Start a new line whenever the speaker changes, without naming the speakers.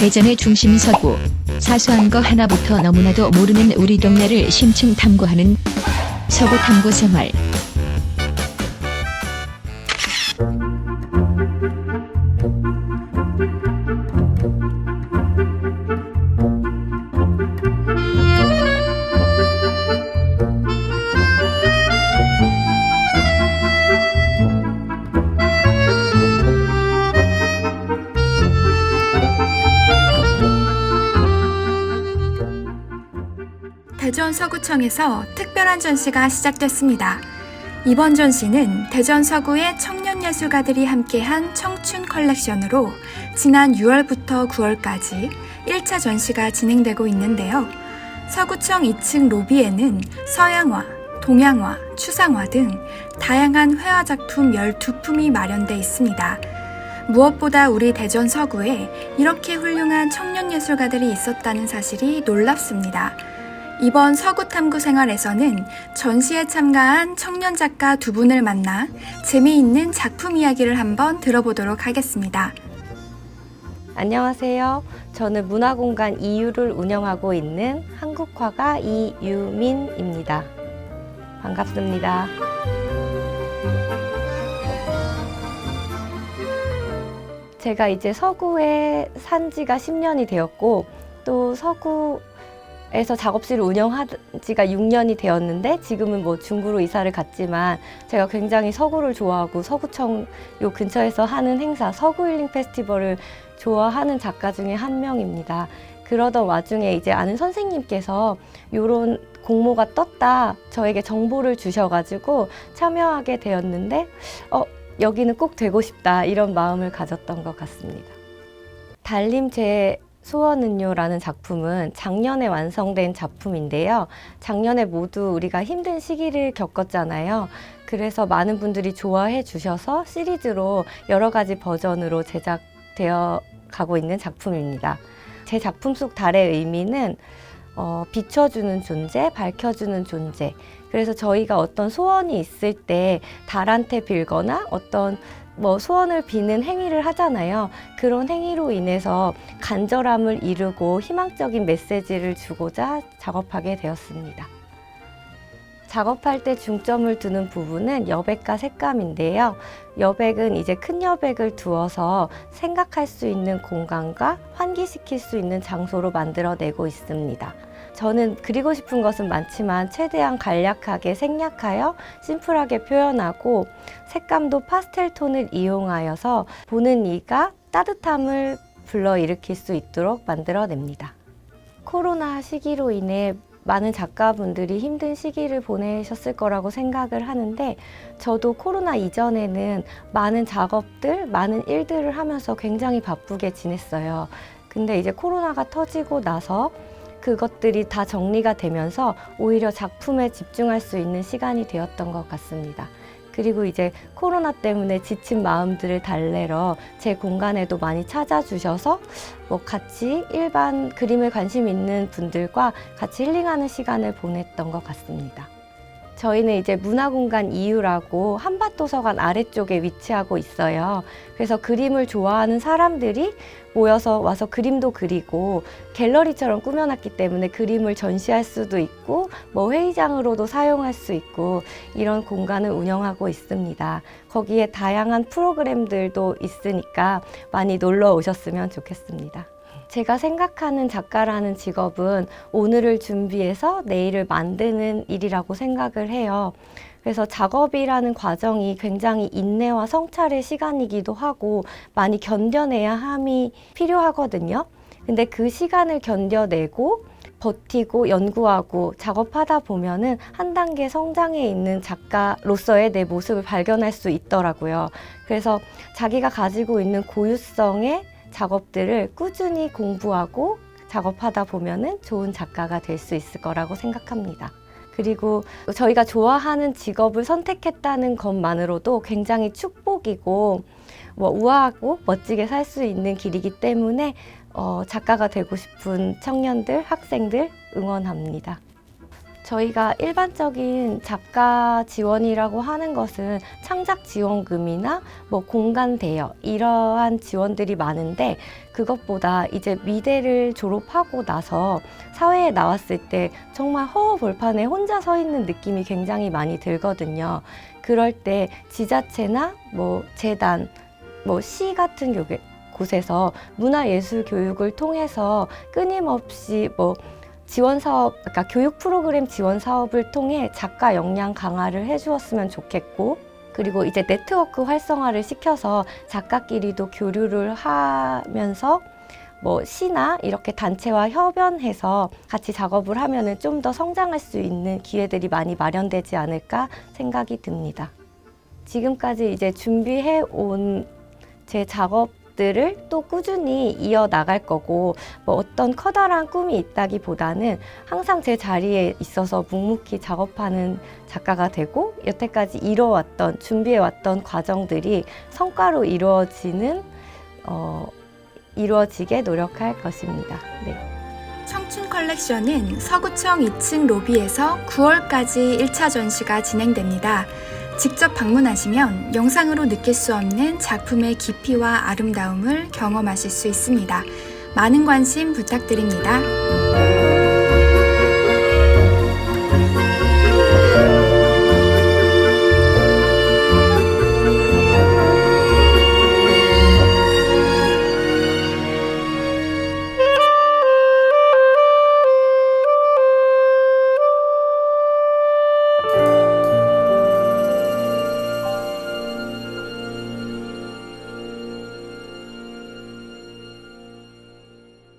대전의 중심 서구. 사소한 거 하나부터 너무나도 모르는 우리 동네를 심층 탐구하는 서구 탐구 생활
대전 서구청에서 특별한 전시가 시작됐습니다. 이번 전시는 대전 서구의 청년 예술가들이 함께한 청춘 컬렉션으로 지난 6월부터 9월까지 1차 전시가 진행되고 있는데요. 서구청 2층 로비에는 서양화, 동양화, 추상화 등 다양한 회화 작품 12품이 마련돼 있습니다. 무엇보다 우리 대전 서구에 이렇게 훌륭한 청년 예술가들이 있었다는 사실이 놀랍습니다. 이번 서구 탐구 생활에서는 전시에 참가한 청년 작가 두 분을 만나 재미있는 작품 이야기를 한번 들어보도록 하겠습니다.
안녕하세요. 저는 문화공간 이유를 운영하고 있는 한국화가 이유민입니다. 반갑습니다. 제가 이제 서구에 산 지가 10년이 되었고 또 서구 에서 작업실을 운영한 지가 6년이 되었는데 지금은 뭐 중구로 이사를 갔지만 제가 굉장히 서구를 좋아하고 서구청 요 근처에서 하는 행사 서구 힐링 페스티벌을 좋아하는 작가 중에 한 명입니다. 그러던 와중에 이제 아는 선생님께서 요런 공모가 떴다 저에게 정보를 주셔가지고 참여하게 되었는데 어 여기는 꼭 되고 싶다 이런 마음을 가졌던 것 같습니다. 달림 제 소원은요라는 작품은 작년에 완성된 작품인데요. 작년에 모두 우리가 힘든 시기를 겪었잖아요. 그래서 많은 분들이 좋아해 주셔서 시리즈로 여러 가지 버전으로 제작되어 가고 있는 작품입니다. 제 작품 속 달의 의미는 어, 비춰주는 존재, 밝혀주는 존재. 그래서 저희가 어떤 소원이 있을 때 달한테 빌거나 어떤 뭐 소원을 비는 행위를 하잖아요. 그런 행위로 인해서 간절함을 이루고 희망적인 메시지를 주고자 작업하게 되었습니다. 작업할 때 중점을 두는 부분은 여백과 색감인데요. 여백은 이제 큰 여백을 두어서 생각할 수 있는 공간과 환기시킬 수 있는 장소로 만들어내고 있습니다. 저는 그리고 싶은 것은 많지만 최대한 간략하게 생략하여 심플하게 표현하고 색감도 파스텔 톤을 이용하여서 보는 이가 따뜻함을 불러일으킬 수 있도록 만들어냅니다. 코로나 시기로 인해 많은 작가분들이 힘든 시기를 보내셨을 거라고 생각을 하는데 저도 코로나 이전에는 많은 작업들, 많은 일들을 하면서 굉장히 바쁘게 지냈어요. 근데 이제 코로나가 터지고 나서 그것들이 다 정리가 되면서 오히려 작품에 집중할 수 있는 시간이 되었던 것 같습니다. 그리고 이제 코로나 때문에 지친 마음들을 달래러 제 공간에도 많이 찾아주셔서 뭐 같이 일반 그림에 관심 있는 분들과 같이 힐링하는 시간을 보냈던 것 같습니다. 저희는 이제 문화공간 이유라고 한밭도서관 아래쪽에 위치하고 있어요. 그래서 그림을 좋아하는 사람들이 모여서 와서 그림도 그리고 갤러리처럼 꾸며놨기 때문에 그림을 전시할 수도 있고 뭐 회의장으로도 사용할 수 있고 이런 공간을 운영하고 있습니다. 거기에 다양한 프로그램들도 있으니까 많이 놀러 오셨으면 좋겠습니다. 제가 생각하는 작가라는 직업은 오늘을 준비해서 내일을 만드는 일이라고 생각을 해요. 그래서 작업이라는 과정이 굉장히 인내와 성찰의 시간이기도 하고 많이 견뎌내야 함이 필요하거든요. 근데 그 시간을 견뎌내고 버티고 연구하고 작업하다 보면은 한 단계 성장해 있는 작가로서의 내 모습을 발견할 수 있더라고요. 그래서 자기가 가지고 있는 고유성의 작업들을 꾸준히 공부하고 작업하다 보면은 좋은 작가가 될 수 있을 거라고 생각합니다. 그리고 저희가 좋아하는 직업을 선택했다는 것만으로도 굉장히 축복이고 뭐 우아하고 멋지게 살 수 있는 길이기 때문에 어, 작가가 되고 싶은 청년들, 학생들 응원합니다. 저희가 일반적인 작가 지원이라고 하는 것은 창작 지원금이나 뭐 공간 대여 이러한 지원들이 많은데 그것보다 이제 미대를 졸업하고 나서 사회에 나왔을 때 정말 허허벌판에 혼자 서 있는 느낌이 굉장히 많이 들거든요. 그럴 때 지자체나 뭐 재단, 뭐 시 같은 곳에서 문화예술 교육을 통해서 끊임없이 뭐 지원 사업, 그러니까 교육 프로그램 지원 사업을 통해 작가 역량 강화를 해주었으면 좋겠고, 그리고 이제 네트워크 활성화를 시켜서 작가끼리도 교류를 하면서 뭐 시나 이렇게 단체와 협연해서 같이 작업을 하면은 좀 더 성장할 수 있는 기회들이 많이 마련되지 않을까 생각이 듭니다. 지금까지 이제 준비해 온 제 작업 들을 또 꾸준히 이어 나갈 거고 뭐 어떤 커다란 꿈이 있다기보다는 항상 제 자리에 있어서 묵묵히 작업하는 작가가 되고 여태까지 이뤄왔던 준비해왔던 과정들이 성과로 이루어지는 어, 이루어지게 노력할 것입니다. 네.
청춘 컬렉션은 서구청 2층 로비에서 9월까지 1차 전시가 진행됩니다. 직접 방문하시면 영상으로 느낄 수 없는 작품의 깊이와 아름다움을 경험하실 수 있습니다. 많은 관심 부탁드립니다.